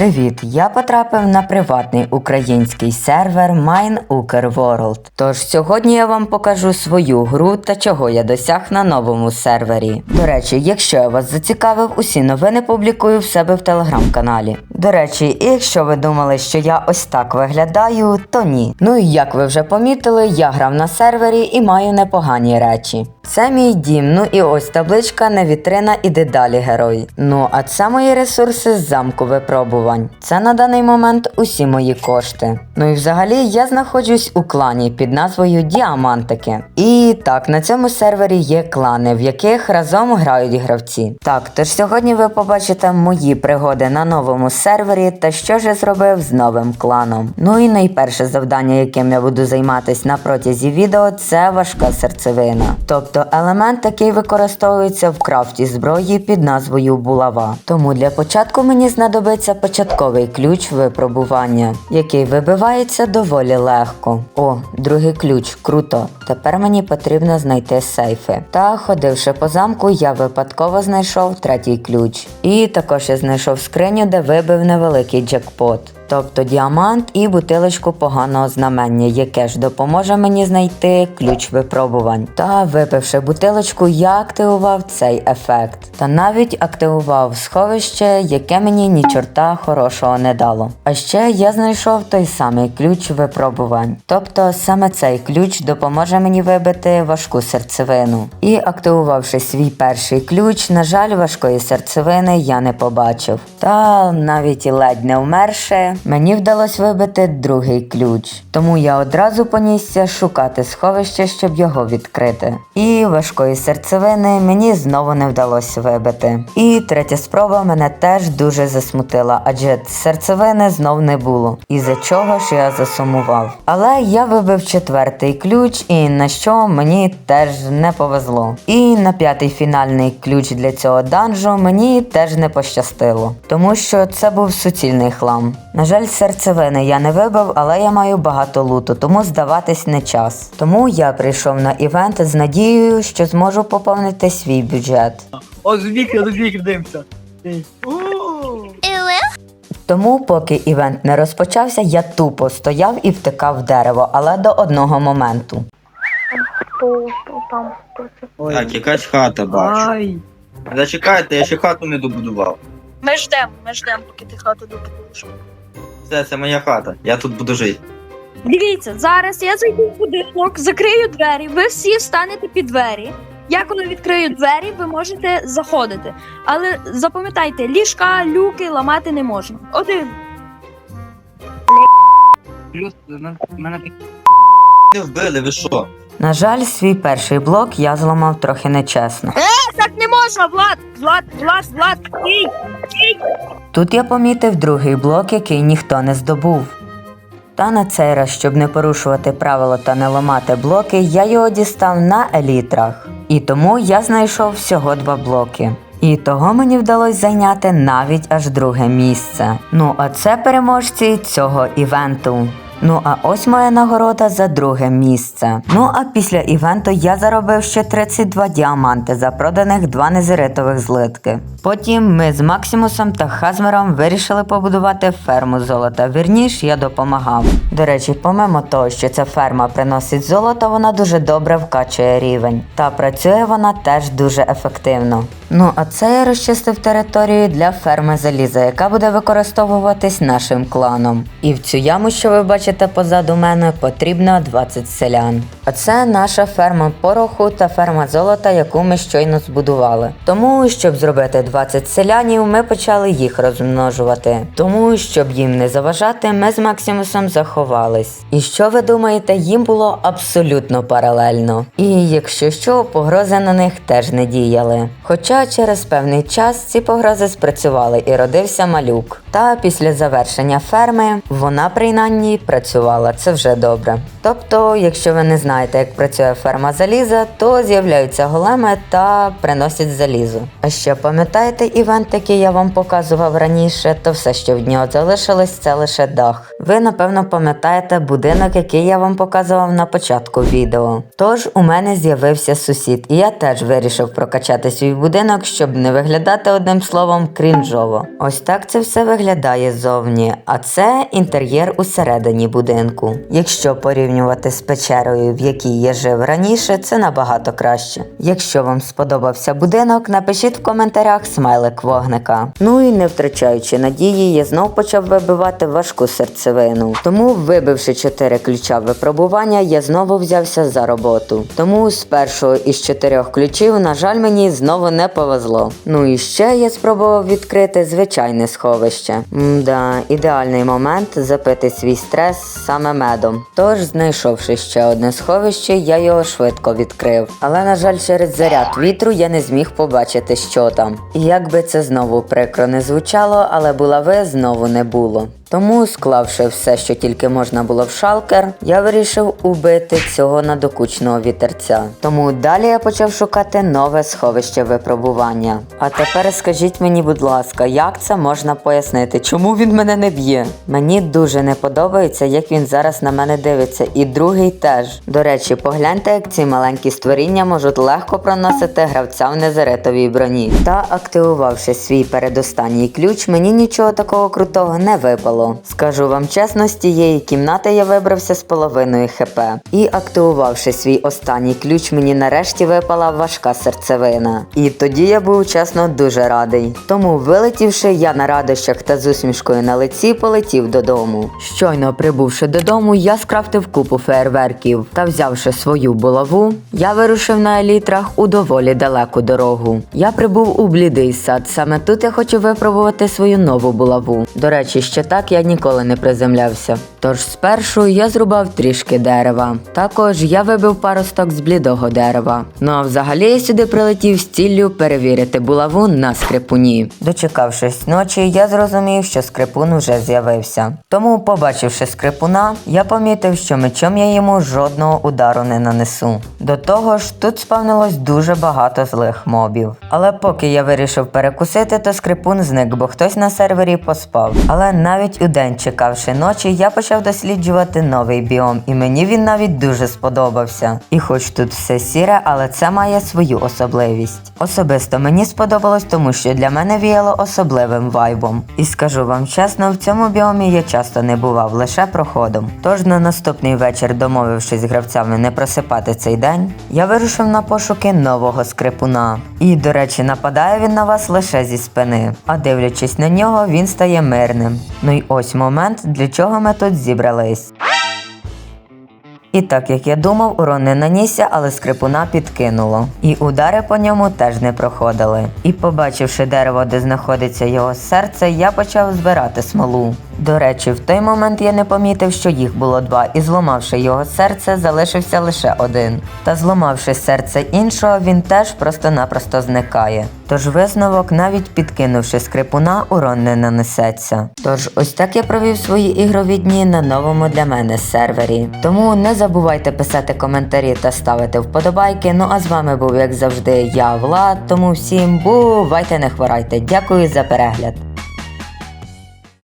Привіт! Я потрапив на приватний український сервер MineUkerWorld. Тож сьогодні я вам покажу свою гру та чого я досяг на новому сервері. До речі, якщо я вас зацікавив, усі новини публікую в себе в телеграм-каналі. До речі, якщо ви думали, що я ось так виглядаю, то ні. Ну і як ви вже помітили, я грав на сервері і маю непогані речі. Це мій дім, ну і ось табличка не вітрина іде далі герой. Ну а це мої ресурси з замку випробувань. Це на даний момент усі мої кошти. Ну і взагалі я знаходжусь у клані під назвою Діамантики. І так, на цьому сервері є клани, в яких разом грають гравці. Так, тож сьогодні ви побачите мої пригоди на новому сервері та що ж я зробив з новим кланом. Ну і найперше завдання, яким я буду займатися на протязі відео, це важка серцевина. Тобто елемент, який використовується в крафті зброї під назвою булава. Тому для початку мені знадобиться початковий ключ випробування, який вибивається доволі легко. О, другий ключ, круто. Тепер мені потрібно знайти сейфи. Та ходивши по замку, я випадково знайшов третій ключ. І також я знайшов скриню, де вибив невеликий джекпот. Тобто діамант і бутилочку поганого знамення, яке ж допоможе мені знайти ключ випробувань. Та випивши бутилочку, я активував цей ефект. Та навіть активував сховище, яке мені ні чорта хорошого не дало. А ще я знайшов той самий ключ випробувань. Тобто саме цей ключ допоможе мені вибити важку серцевину. І активувавши свій перший ключ, на жаль, важкої серцевини я не побачив. Та навіть ледь не вмерши, мені вдалося вибити другий ключ. Тому я одразу понісся шукати сховище, щоб його відкрити. І важкої серцевини мені знову не вдалося вибити. І третя спроба мене теж дуже засмутила, адже серцевини знов не було. І за чого ж я засумував. Але я вибив четвертий ключ, і на що мені теж не повезло. І на п'ятий фінальний ключ для цього данжу мені теж не пощастило, тому що це був суцільний хлам. На жаль, серцевини я не вибив, але я маю багато луту, тому здаватись не час. Тому я прийшов на івент з надією, що зможу поповнити свій бюджет. О, з вікна, з вікна дивимося. Тому, поки івент не розпочався, я тупо стояв і втикав в дерево, але до одного моменту. Ой. Так, якась хата бачу. Ай. Зачекайте, я ще хату не добудував. Ми ждемо, ми ждемо, поки ти хату добудуєш. Це, це моя хата. Я тут буду жити. Дивіться, зараз я зайду в будинок, закрию двері, ви всі встанете під двері. Я коли відкрию двері, ви можете заходити. Але запам'ятайте, ліжка, люки ламати не можна. Один. Плюс на- мене Не вбили, ви що? На жаль, свій перший блок я зламав трохи нечесно. Так Влад! Влад, Влад, Влад! Стій! Стій! Тут я помітив другий блок, який ніхто не здобув. Та на цей раз, щоб не порушувати правила та не ламати блоки, я його дістав на елітрах. І тому я знайшов всього два блоки. І того мені вдалося зайняти навіть аж друге місце. Ну а це переможці цього івенту. Ну а ось моя нагорода за друге місце. Ну а після івенту я заробив ще 32 діаманти за проданих два незеритових злитки. Потім ми з Максимусом та Хазмером вирішили побудувати ферму золота. Вірніш, я допомагав. До речі, помимо того, що ця ферма приносить золото, вона дуже добре вкачує рівень. Та працює вона теж дуже ефективно. Ну а це я розчистив територію для ферми заліза, яка буде використовуватись нашим кланом. І в цю яму, що ви бачите позаду мене, потрібно 20 селян. А це наша ферма пороху та ферма золота, яку ми щойно збудували. Тому, щоб зробити 20 селянів, ми почали їх розмножувати. Тому, щоб їм не заважати, ми з Максимусом заховались. І що ви думаєте, їм було абсолютно паралельно. І якщо що, погрози на них теж не діяли. Хоча через певний час ці погрози спрацювали і родився малюк. Та після завершення ферми вона принаймні працювала. Це вже добре. Тобто, якщо ви не знаєте, як працює ферма заліза, то з'являються големи та приносять залізо. А ще пам'ятаєте івент, який я вам показував раніше, то все, що від нього залишилось, це лише дах. ви напевно пам'ятаєте будинок, який я вам показував на початку відео. Тож у мене з'явився сусід, і я теж вирішив прокачати свій будинок, щоб не виглядати одним словом крінжово. Ось так це все виглядає ззовні, а це інтер'єр усередині будинку. Якщо порівнювати з печерою, в якій я жив раніше, це набагато краще. Якщо вам сподобався будинок, напишіть в коментарях смайлик вогника. Ну і не втрачаючи надії, я знов почав вибивати важку серцевину. Тому, вибивши 4 ключа випробування, я знову взявся за роботу. Тому з першого із чотирьох ключів, на жаль, мені знову не повезло. Ну і ще я спробував відкрити звичайне сховище. Мда, ідеальний момент запити свій стрес саме медом. Тож, знайшовши ще одне сховище, я його швидко відкрив. Але, на жаль, через заряд вітру я не зміг побачити, що там. І як би це знову прикро не звучало, але булави знову не було. Тому, склавши все, що тільки можна було в шалкер, я вирішив убити цього надокучного вітерця. Тому далі я почав шукати нове сховище випробування. А тепер скажіть мені, будь ласка, як це можна пояснити? Чому він мене не б'є? Мені дуже не подобається, як він зараз на мене дивиться, і другий теж. До речі, погляньте, як ці маленькі створіння можуть легко проносити гравця в незаретовій броні. Та активувавши свій передостанній ключ, мені нічого такого крутого не випало. Скажу вам чесно, з тієї кімнати я вибрався з половиною хп. І активувавши свій останній ключ, мені нарешті випала важка серцевина. І тоді я був чесно дуже радий. Тому, вилетівши, я на радощах та з усмішкою на лиці полетів додому. Щойно прибувши додому, я скрафтив купу фейерверків та взявши свою булаву, я вирушив на елітрах у доволі далеку дорогу. Я прибув у блідий сад. Саме тут я хочу випробувати свою нову булаву. До речі, ще так я ніколи не приземлявся. Тож спершу я зрубав трішки дерева. Також я вибив пару сток з блідого дерева. Ну а взагалі я сюди прилетів з ціллю перевірити булаву на скрипуні. Дочекавшись ночі, я зрозумів, що скрипун вже з'явився. Тому, побачивши скрипуна, я помітив, що мечом я йому жодного удару не нанесу. До того ж, тут спавнилось дуже багато злих мобів. Але поки я вирішив перекусити, то скрипун зник, бо хтось на сервері поспав. Але навіть у день, чекавши ночі, я почав досліджувати новий біом, і мені він навіть дуже сподобався. І хоч тут все сіре, але це має свою особливість. Особисто мені сподобалось, тому що для мене віяло особливим вайбом. І скажу вам чесно, в цьому біомі я часто не бував, лише проходом. Тож на наступний вечір, домовившись з гравцями не просипати цей день, я вирушив на пошуки нового скрипуна. І, до речі, нападає він на вас лише зі спини. А дивлячись на нього, він стає мирним. Ну й ось момент, для чого ми тут зібрались. І так як я думав, урон не нанісся, але скрипуна підкинуло. І удари по ньому теж не проходили. І побачивши дерево, де знаходиться його серце, я почав збирати смолу. До речі, в той момент я не помітив, що їх було два, і зламавши його серце, залишився лише один. Та зламавши серце іншого, він теж просто-напросто зникає. Тож висновок, навіть підкинувши скрипуна, урон не нанесеться. Тож ось так я провів свої ігрові дні на новому для мене сервері. Тому не забувайте писати коментарі та ставити вподобайки. Ну а з вами був, як завжди, я Влад. Тому всім бувайте, не хворайте. Дякую за перегляд.